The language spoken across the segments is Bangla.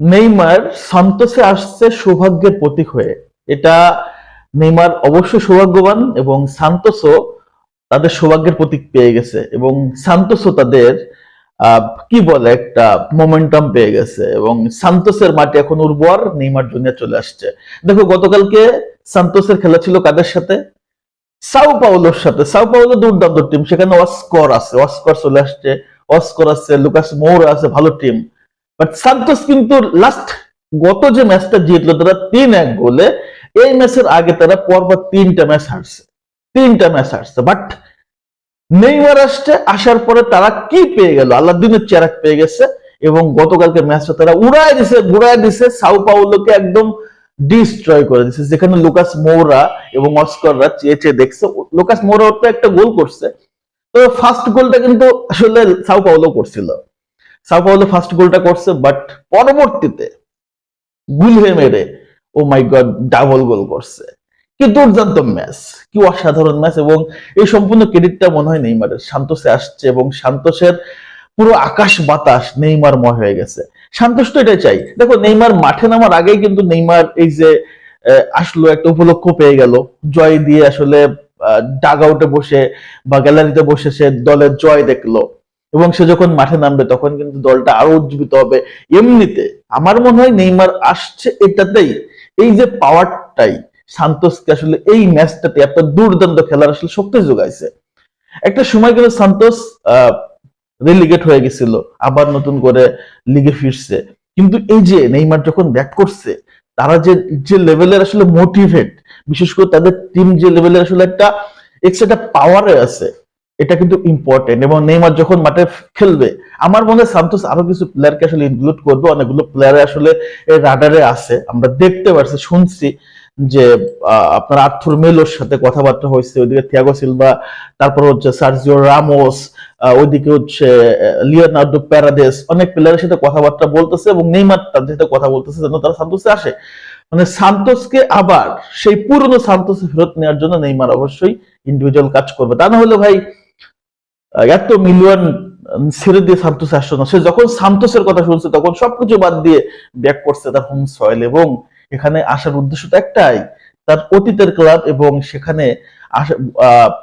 নেইমার সান্তোসে আসছে সৌভাগ্যের প্রতীক হয়ে। এটা নেইমার অবশ্যই সৌভাগ্যবান এবং সান্তোসও তাদের সৌভাগ্যের প্রতীক পেয়ে গেছে এবং সান্তোসও তাদের কি বলে একটা মোমেন্টাম পেয়ে গেছে এবং সান্তোসের মাটি এখন উর্বর নেইমার জুনিয়র চলে আসছে। দেখো, গতকালকে সান্তোসের খেলা ছিল কাদের সাথে? সাউ পাউলোর সাথে। সাউ পাউলো দুর্দান্ত টিম সেখানে অস্কর আছে অস্কর চলে আসছে অস্কর আছে, লুকাস মৌর আছে, ভালো টিম বাট সান্তোস কিন্তু লাস্ট গত যে ম্যাচটা জিতলো, তারা তিন এক গোলে, এই ম্যাচের আগে তারা পরপর তিনটা ম্যাচ হারছে। তিনটা ম্যাচ হারছে। বাট নেইমার আসছে, আসার পরে তারা কি পেয়ে গেল? চেরাক পেয়ে গেছে এবং গতকালকে ম্যাচটা তারা উড়ায় দিছে, ঘুরায় দিছে একদম ডিস্ট্রয় করে দিছে। যেখানে লুকাস মৌরা এবং অস্কররা চেয়ে চেয়ে দেখছে, লুকাস মৌরা তো একটা গোল করছে। তো ফার্স্ট গোলটা কিন্তু আসলে সাউ পাউলো করছিল। সাউ পাউলো ফার্স্ট গোলটা করছে বাট পরবর্তীতে গুলহে মেরে ও মাই গড ডাবল গোল করছে। কি দুর্দান্ত ম্যাচ কি অসাধারণ ম্যাচ এবং এই সম্পূর্ণ ক্রেডিটটা মনে হয় নেইমারের। সান্তোসে আসছে এবং সান্তোসের পুরো আকাশ বাতাস নেইমারময় হয়ে গেছে। সান্তোষ তো এটাই চাই। দেখো, নেইমার মাঠে নামার আগেই কিন্তু নেইমার এই যে আসলো, একটা উপলক্ষ পেয়ে গেল। জয় দিয়ে আসলে ডাগ আউটে বসে বা গ্যালারিতে বসে সে দলের জয় দেখল। এবং সে যখন মাঠে নামবে, তখন কিন্তু দলটা আরও উজ্জীবিত হবে। এমনিতে আমার মনে হয় নেইমার আসছে এটাতেই। এই যে পাওয়ারটাই সান্তোসকে আসলে এই ম্যাচটাতে একটা দুর্দান্ত খেলার আসলে শক্তি যোগাইছে। একটা সময় কিন্তু সান্তোস রিলিগেট হয়ে গেছিল, আবার নতুন করে লিগে ফিরছে। কিন্তু এই যে নেইমার যখন ব্যাক করছে, তারা যে যে লেভেলের আসলে মোটিভেট বিশেষ করে তাদের টিম যে লেভেলের আসলে একটা এক্সট্রা পাওয়ারে আছে এটা কিন্তু ইম্পর্টেন্ট এবং নেইমার যখন মাঠে খেলবে, আমার মনে হয় সান্তোস আরও কিছু প্লেয়ারকে আসলে ইনক্লুড করবে, অনেকগুলো প্লেয়ার আসলে রাডারে আছে। আমরা দেখতে পারছি, শুনছি যে আপনার আর্থুর মেলোর সাথে কথাবার্তা হয়েছে, ওইদিকে থিয়াগো সিলভা তারপর হচ্ছে সার্জিও রামোস ওইদিকে হচ্ছে লিওনার্ডো প্যারাদেস অনেক প্লেয়ারের সাথে কথাবার্তা বলতেছে এবং নেইমার তাদের সাথে কথা বলতেছে যেন তারা সান্তোসে আসে। মানে সান্তোসকে আবার সেই পুরনো সান্তোসে ফেরত নেওয়ার জন্য নেইমার অবশ্যই ইন্ডিভিজুয়াল কাজ করবে। তা না হলে ভাই এত মিলিয়ন ছেড়ে দিয়ে সান্তোস আসছে না। সে যখন সান্তোসের কথা শুনছে, তখন সবকিছু বাদ দিয়ে ব্যাক করছে তার হোম সয়েল এবং এখানে আসার উদ্দেশ্য তো একটাই, তার অতীতের ক্লাব এবং সেখানে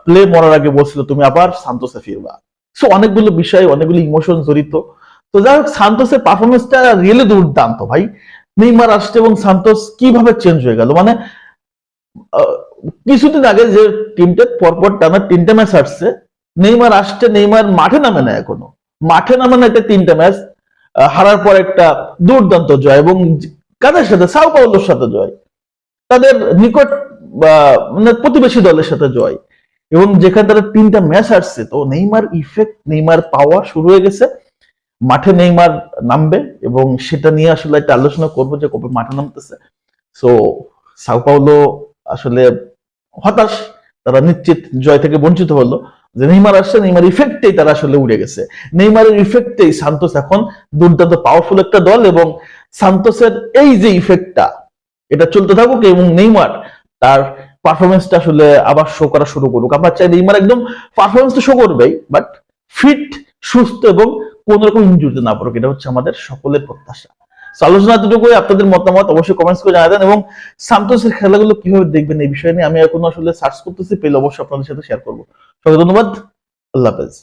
প্লে মরার আগে বলছিল, তুমি আবার সান্তোসে ফিরবা। সো অনেকগুলো বিষয়, অনেকগুলো ইমোশন জড়িত। তো যাই হোক, সান্তোসের পারফরমেন্সটা রিয়েলি দুর্দান্ত ভাই। নেইমার আসছে এবং সান্তোস কীভাবে চেঞ্জ হয়ে গেল? মানে কিছুদিন আগে যে টিমটা পরপর টানা তিনটা ম্যাচ আসছে নেইমার আসছে, নেইমার মাঠে নামে না এখনও। মাঠে নামে না একটা তিনটা ম্যাচ হারার পর একটা দুর্দান্ত জয় এবং কাদের সাথে? সাউ পাউলোর সাথে জয়। তাদের নিকট মানে প্রতিবেশী দলের সাথে জয়। এবং যেখানে তারা তিনটা ম্যাচ আসছে, তো নেইমার ইফেক্ট নেইমার পাওয়া শুরু হয়ে গেছে। মাঠে নেইমার নামবে এবং সেটা নিয়ে আসলে একটা আলোচনা করব যে কবে মাঠে নামতেছে। সো সাউ পাউলো আসলে হতাশ, তারা নিশ্চিত জয় থেকে বঞ্চিত হলো। যে নেইমার আসছে, নেইমার ইফেক্টেই তারা আসলে উড়ে গেছে। নেইমারের ইফেক্টেই সান্তোস এখন দুর্দান্ত পাওয়ারফুল একটা দল এবং সান্তোসের এই যে ইফেক্টটা এটা চলতে থাকুক এবং নেইমার তার পারফরমেন্সটা আসলে আবার শো করা শুরু করুক। আমরা চাই নেইমার একদম পারফরমেন্স তো শো করবেই বাট ফিট সুস্থ এবং কোন রকম ইনজুরিতে না পড়ুক। এটা হচ্ছে আমাদের সকলের প্রত্যাশা। আলোচনা আপনাদের মতামত অবশ্যই কমেন্টস করে জানাবেন এবং সান্তোসের খেলাগুলো কীভাবে দেখবেন এই বিষয় নিয়ে আমি এখন আসলে সার্চ করতেছি, পেলে অবশ্যই আপনাদের সাথে শেয়ার করব। সবাই ধন্যবাদ, আল্লাহ হাফেজ।